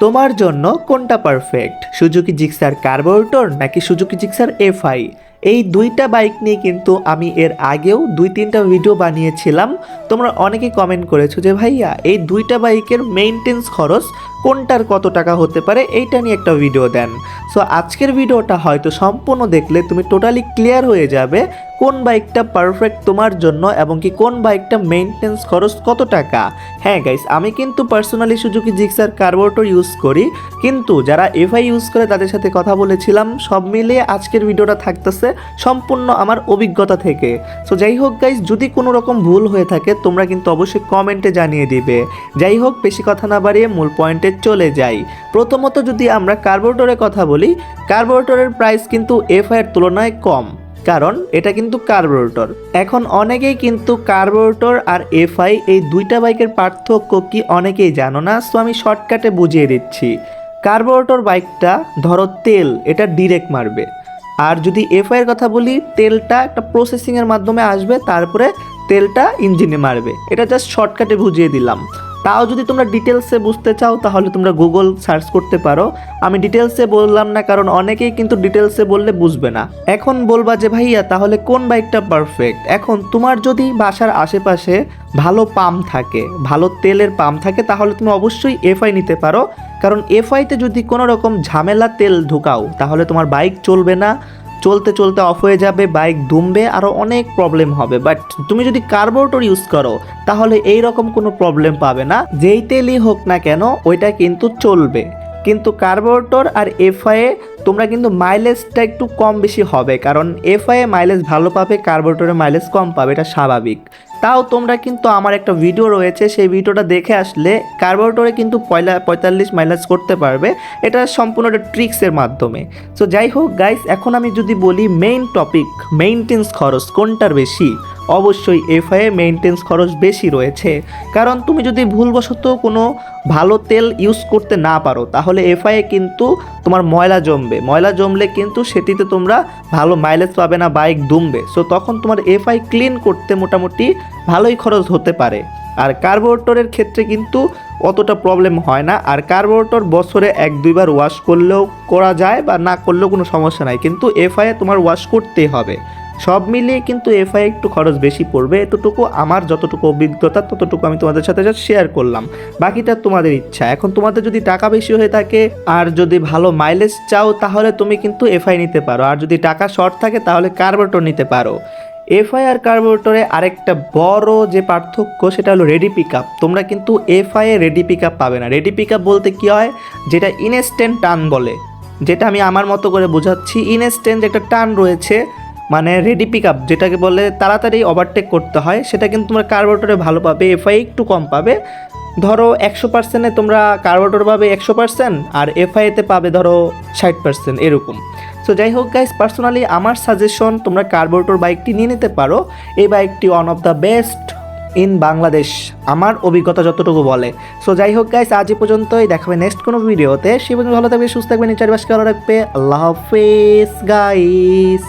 তোমার জন্য কোনটা পারফেক্ট সুজুকি জিক্সার কার্বোরেটর নাকি সুজুকি জিক্সার এফআই? এই দুইটা বাইক নিয়ে কিন্তু আমি এর আগেও দুই তিনটা ভিডিও বানিয়েছিলাম। তোমরা অনেকে কমেন্ট করেছ যে, ভাইয়া, এই দুইটা বাইকের মেনটেন্স খরচ কোনটার কত টাকা হতে পারে এইটা নিয়ে একটা ভিডিও দেন। সো আজকের ভিডিওটা হয়তো সম্পূর্ণ দেখলে তুমি টোটালি ক্লিয়ার হয়ে যাবে কোন বাইকটা পারফেক্ট তোমার জন্য এবং কি কোন বাইকটা মেনটেন্স খরচ কত টাকা। হ্যাঁ গাইস আমি কিন্তু personally Suzuki Gixxer carburettor use করি, কিন্তু যারা এফআই ইউজ করে তাদের সাথে কথা বলেছিলাম, সব মিলিয়ে আজকের ভিডিওটা থাকতেছে সম্পূর্ণ আমার অভিজ্ঞতা থেকে। সো যাই হোক গাইস যদি কোনো রকম ভুল হয়ে থাকে, তোমরা কিন্তু অবশ্যই কমেন্টে জানিয়ে দিবে। যাই হোক, বেশি কথা না বাড়িয়ে মূল পয়েন্টে চলে যাই। প্রথমত যদি আমরা কার্বোরেটরের কথা বলি, কার্বোরেটরের প্রাইস কিন্তু এফআই এর তুলনায় কম, কারণ এটা কিন্তু কার্বোরেটর। এখন অনেকেই কিন্তু কার্বোরেটর আর এফআই এই দুইটা বাইকের পার্থক্য কি অনেকেই জানো না? সো আমি শর্টকাটে বুঝিয়ে দিচ্ছি। কার্বোরেটর বাইকটা ধরো তেল, এটা ডিরেক্ট মারবে। আর যদি এফআই এর কথা বলি, তেলটা একটা প্রসেসিংয়ের মাধ্যমে আসবে, তারপরে তেলটা ইঞ্জিনে মারবে। এটা জাস্ট শর্টকাটে বুঝিয়ে দিলাম। তাও যদি তোমরা ডিটেলসে বুঝতে চাও, তাহলে তোমরা গুগল সার্চ করতে পারো। আমি ডিটেলসে বললাম না, কারণ অনেকেই কিন্তু ডিটেলসে বললে বুঝবে না। এখন বলবা যে, ভাইয়া, তাহলে কোন বাইকটা পারফেক্ট এখন তোমার যদি বাসার আশেপাশে ভালো পাম্প থাকে, ভালো তেলের পাম্প থাকে, তাহলে তুমি অবশ্যই এফআই নিতে পারো। কারণ এফআইতে যদি কোনো রকম ঝামেলা তেল ঢুকাও, তাহলে তোমার বাইক চলবে না। চলতে চলতে অফ হয়ে যাবে বাইক দুমবে আরও অনেক প্রবলেম হবে। বাট তুমি যদি কার্বোরেটর ইউজ করো, তাহলে এই রকম কোনো প্রবলেম পাবে না। যেই তেলই হোক না কেন, ওইটা কিন্তু চলবে। কিন্তু কার্বোরেটর আর এফআইএ তোমরা কিন্তু মাইলেজটা একটু কম বেশি হবে, কারণ এফআইএ মাইলেজ ভালো পাবে কার্বোরেটরে মাইলেজ কম পাবে, এটা স্বাভাবিক। তাও তোমরা কিন্তু আমার একটা ভিডিও রয়েছে, সেই ভিডিওটা দেখে আসলে কার্বোরেটরে কিন্তু পয়লা, পঁয়তাল্লিশ মাইলেজ করতে পারবে, এটা সম্পূর্ণ একটা ট্রিক্সের মাধ্যমে। সো যাই হোক গাইস এখন আমি যদি বলি মেইন টপিক মেইনটেন্স খরচ, কোনটার বেশি? অবশ্যই এফআইএ মেইনটেন্স খরচ বেশি রয়েছে। কারণ তুমি যদি ভুলবশত কোনো ভালো তেল ইউজ করতে না পারো, তাহলে এফআইএ কিন্তু তোমার ময়লা জমবে। ময়লা জমলে কিন্তু সেটিতে তোমরা ভালো মাইলেজ পাবে না বাইক দুমবে। সো তখন তোমার এফআই ক্লিন করতে মোটামুটি ভালোই খরচ হতে পারে। আর কার্বোরেটরের ক্ষেত্রে কিন্তু অতটা প্রবলেম হয় না। আর কার্বোরেটর বছরে এক, দুইবার ওয়াশ করলেও করা যায় বা না করলেও কোনো সমস্যা নাই। কিন্তু এফআই তোমার ওয়াশ করতেই হবে। সব মিলিয়ে কিন্তু এফআই একটু খরচ বেশি পড়বে। এতটুকু আমার যতটুকু অভিজ্ঞতা, ততটুকু আমি তোমাদের সাথে জাস্ট শেয়ার করলাম। বাকিটা তোমাদের ইচ্ছা। এখন তোমাদের যদি টাকা বেশি হয়ে থাকে আর যদি ভালো মাইলেজ চাও, তাহলে তুমি কিন্তু এফআই নিতে পারো। আর যদি টাকা শর্ট থাকে, তাহলে কার্বোরেটর নিতে পারো। এফআই আর কার্বোরেটরে আরেকটা বড় যে পার্থক্য, সেটা হলো রেডি পিক আপ তোমরা কিন্তু এফআই এ রেডি পিক আপ পাবে না। রেডি পিক আপ বলতে কী হয়? যেটা ইনস্ট্যান্ট টান বলে। যেটা আমি আমার মতো করে বোঝাচ্ছি ইনস্ট্যান্ট একটা টান রয়েছে। মানে রেডি পিক আপ যেটাকে বলে তাড়াতাড়ি ওভারটেক করতে হয়, সেটা কিন্তু তোমরা কার্বোরেটরে ভালো পাবে এফআই একটু কম পাবে। ধরো একশো পার্সেন্টে তোমরা কার্বোরেটর পাবে একশো পার্সেন্ট আর এফআইতে পাবে ধরো ষাট পার্সেন্ট এরকম। সো যাই হোক গাইস পার্সোনালি আমার সাজেশন তোমরা কার্বোরেটর বাইকটি নিয়ে নিতে পারো। এই বাইকটি one of the best in Bangladesh আমার অভিজ্ঞতা যতটুকু বলে। সো যাই হোক গাইস আজ পর্যন্তই দেখাবে নেক্সট কোনো ভিডিওতে সে পর্যন্ত ভালো থাকবে, সুস্থ থাকবে, নিচার বাসকে ভালো রাখবে। আল্লাহ হাফেজ গাইস